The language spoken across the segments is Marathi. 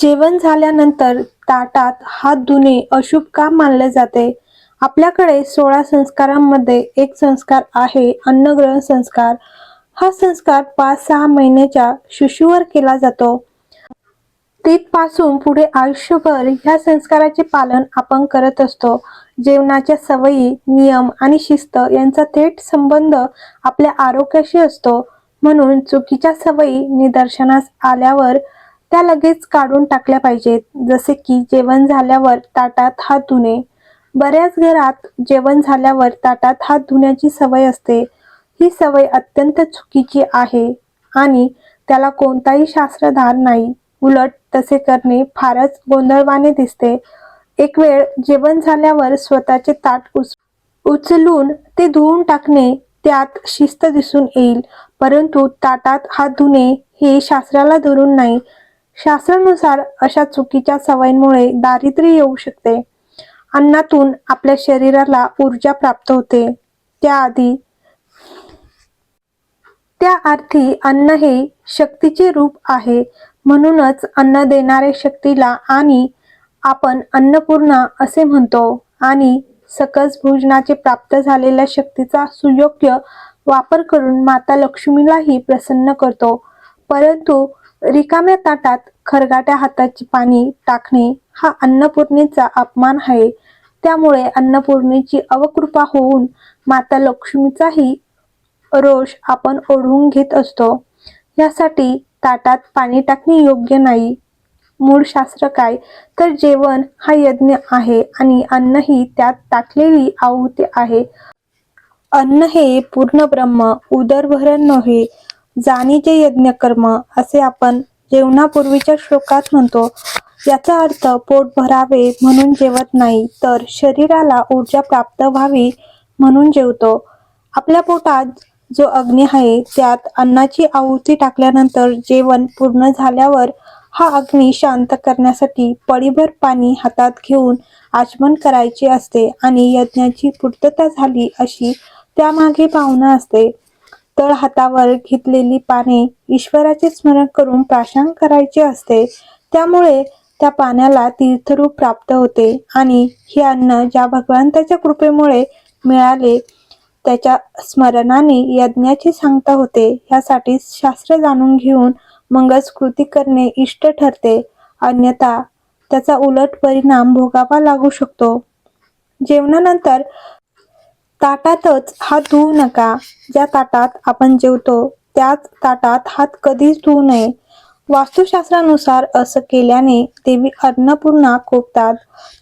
जेवण झाल्यानंतर ताटात हात धुणे अशुभ काम मानले जाते. आपल्याकडे सोळा संस्कारांमध्ये एक संस्कार आहे अन्नग्रहण संस्कार. हा संस्कार पाच सहा महिन्याच्या शिशुवर केला जातो. तिथपासून पुढे आयुष्यभर ह्या संस्काराचे पालन आपण करत असतो. जेवणाच्या सवयी नियम आणि शिस्त यांचा थेट संबंध आपल्या आरोग्याशी असतो. म्हणून चुकीच्या सवयी निदर्शनास आल्यावर त्या लगेच काढून टाकल्या पाहिजेत. जसे की जेवण झाल्यावर ताटात हात धुणे. बऱ्याच घरात जेवण झाल्यावर ताटात हात धुण्याची सवय असते. ही सवय अत्यंत चुकीची आहे आणि त्याला कोणताही शास्त्रधार नाही. उलट तसे करणे फारच गोंधळवाने दिसते. एक वेळ जेवण झाल्यावर स्वतःचे ताट उच उचलून ते धुवून टाकणे त्यात शिस्त दिसून येईल. परंतु ताटात हात धुणे हे शास्त्राला धरून नाही. शास्त्रानुसार अशा चुकीच्या सवयींमुळे दारिद्र्य येऊ शकते. अन्नातून आपल्या शरीराला ऊर्जा प्राप्त होते. त्याआधी त्या अर्थी अन्न हे शक्तीचे रूप आहे. म्हणूनच अन्न देणाऱ्या शक्तीला आणि आपण अन्नपूर्णा असे म्हणतो आणि सकस भोजनाचे प्राप्त झालेल्या शक्तीचा सुयोग्य वापर करून माता लक्ष्मीलाही प्रसन्न करतो. परंतु रिकाम्या ताटात खरगाट्या हाताची पाणी टाकणे हा अन्नपूर्णेचा अपमान आहे. त्यामुळे अन्नपूर्णेची अवकृपा होऊन माता लक्ष्मीचाही रोष आपण ओढवून घेत असतो. यासाठी ताटात पाणी टाकणे योग्य नाही. मूळ शास्त्र काय? तर जेवण हा यज्ञ आहे आणि अन्न ही त्यात टाकलेली आहुती आहे. अन्न हे पूर्ण ब्रह्म उदरभरण नव्हे. जाणीचे यज्ञ कर्म असे आपण जेवणापूर्वीच्या श्लोकात म्हणतो. याचा अर्थ पोट भरावे म्हणून जेवत नाही तर शरीराला ऊर्जा प्राप्त व्हावी म्हणून जेवतो. आपल्या पोटात जो अग्नी आहे त्यात अन्नाची आहुती टाकल्यानंतर जेवण पूर्ण झाल्यावर हा अग्नी शांत करण्यासाठी पळीभर पाणी हातात घेऊन आचमन करायचे असते आणि यज्ञाची पूर्तता झाली अशी त्यामागे भावना असते. तळ हातावर घेतलेली पाने ईश्वराचे स्मरण करून प्राशांग करायचे असते. त्यामुळे त्या पाण्याला तीर्थरूप प्राप्त होते आणि हे अन्न ज्या भगवंताच्या कृपेमुळे मिळाले त्याच्या स्मरणाने यज्ञाची सांगता होते. ह्यासाठी शास्त्र जाणून घेऊन मंगळच कृती करणे इष्ट ठरते. अन्यथा त्याचा उलट परिणाम भोगावा लागू शकतो. जेवणानंतर ताटातच हात धुवू नका. ज्या ताटात आपण जेवतो त्याच ताटात हात कधीच धुवू नये. वास्तुशास्त्रानुसार असं केल्याने देवी अन्नपूर्णा कोपतात.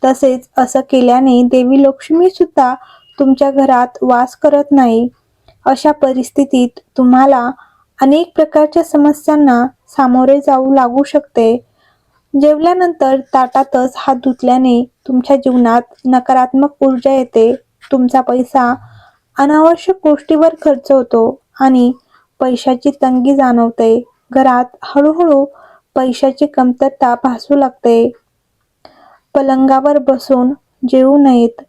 तसेच असं केल्याने देवी लक्ष्मी सुद्धा तुमच्या घरात वास करत नाही. अशा परिस्थितीत तुम्हाला अनेक प्रकारच्या समस्यांना सामोरे जाऊ लागू शकते. जेवल्यानंतर ताटातच हात धुतल्याने तुमच्या जीवनात नकारात्मक ऊर्जा येते. तुमचा पैसा अनावश्यक गोष्टीवर खर्च होतो आणि पैशाची तंगी जाणवते. घरात हळूहळू पैशाची कमतरता भासू लागते. पलंगावर बसून जेवू नयेत.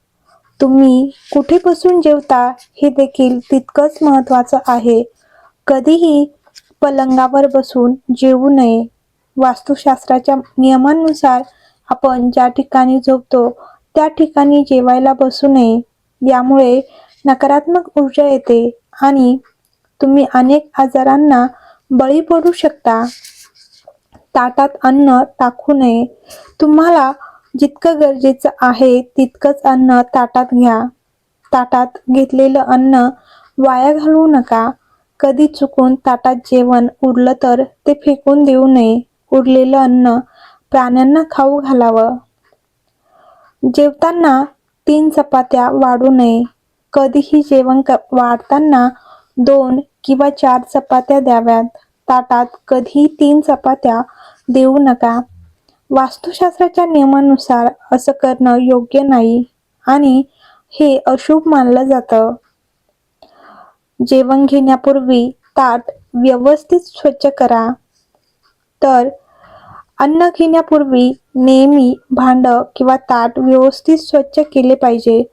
तुम्ही कुठे बसून जेवता हे देखील तितकंच महत्वाचं आहे. कधीही पलंगावर बसून जेवू नये. वास्तुशास्त्राच्या नियमांनुसार आपण ज्या ठिकाणी झोपतो त्या ठिकाणी जेवायला बसू नये. यामुळे नकारात्मक ऊर्जा येते आणि तुम्ही अनेक आजारांना बळी पडू शकता. ताटात अन्न टाकू नये. तुम्हाला जितकं गरजेचं आहे तितकंच अन्न ताटात घ्या. ताटात घेतलेलं अन्न वाया घालवू नका. कधी चुकून ताटात जेवण उरलं तर ते फेकून देऊ नये. उरलेलं अन्न प्राण्यांना खाऊ घालावं. जेवताना तीन चपात्या वाढू नये. कधीही जेवण क वाढताना दोन किंवा चार चपात्या द्याव्यात. ताटात कधीही तीन चपात्या देऊ नका. वास्तुशास्त्राच्या नियमानुसार असं करणं योग्य नाही आणि हे अशुभ मानलं जातं. जेवण घेण्यापूर्वी ताट व्यवस्थित स्वच्छ करा. तर अन्न घेण्यापूर्वी नेहमी भांड किंवा ताट व्यवस्थित स्वच्छ केले पाहिजे.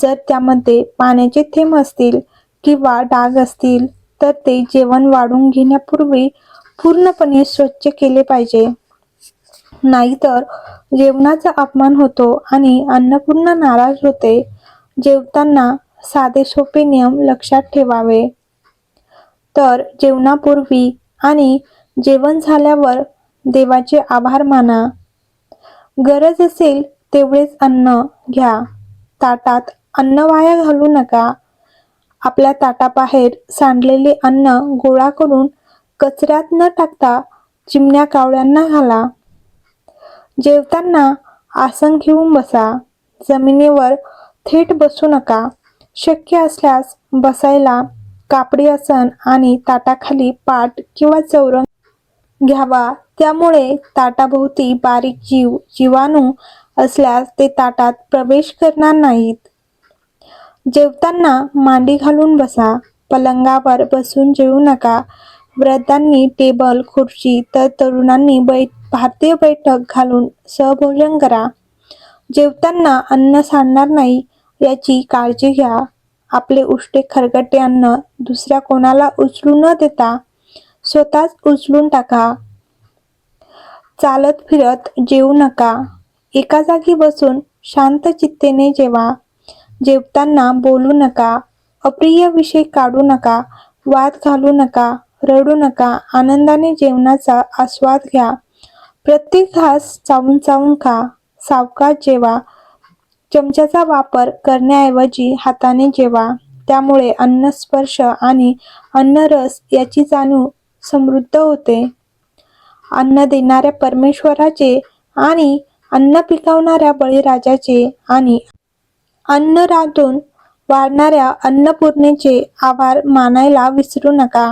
जर त्यामध्ये पाण्याचे थेंब असतील किंवा डाग असतील तर ते जेवण वाढून घेण्यापूर्वी पूर्णपणे स्वच्छ केले पाहिजे. नाहीतर जेवणाचा अपमान होतो आणि अन्नपूर्ण नाराज होते. जेवताना साधे सोपे नियम लक्षात ठेवावे. तर जेवणापूर्वी आणि जेवण झाल्यावर देवाचे आभार माना. गरज असेल तेवढेच अन्न घ्या. ताटात अन्न वाया घालू नका. आपल्या ताटाबाहेर सांडलेले अन्न गोळा करून कचऱ्यात न टाकता चिमण्या कावळ्यांना घाला. जेवताना आसन घेऊन बसा. जमिनीवर थेट बसू नका. शक्य असल्यास बसायला कापडी आसन आणि ताटाखाली पाट किंवा चौरंग घ्यावा. त्यामुळे ताटाभोवती बारीक जीव जीवाणू असल्यास ते ताटात प्रवेश करणार नाहीत. जेवताना मांडी घालून बसा. पलंगावर बसून जेवू नका. वृद्धांनी टेबल खुर्ची तर तरुणांनी बैठ भारतीय बैठक घालून सहभोजन करा. जेवताना अन्न सांडणार नाही याची काळजी घ्या. आपले उष्टे खरगटे अन्न दुसऱ्या कोणाला उचलू न देता स्वतःच उचलून टाका. चालत फिरत जेवू नका. एका जागी बसून शांत चित्तेने जेवा. जेवताना बोलू नका. अप्रिय विषय काढू नका. वाद घालू नका. रडू नका. आनंदाने जेवणाचा आस्वाद घ्या. प्रत्येक घास चावून चावून खा. सावकाश जेवा. चमच्याचा वापर करण्याऐवजी हाताने जेवा. त्यामुळे अन्न स्पर्श आणि अन्नरस याची जाणीव समृद्ध होते. अन्न देणाऱ्या परमेश्वराचे आणि अन्न पिकवणाऱ्या बळीराजाचे आणि अन्न रातून वाढणाऱ्या अन्नपूर्णेचे आभार मानायला विसरू नका.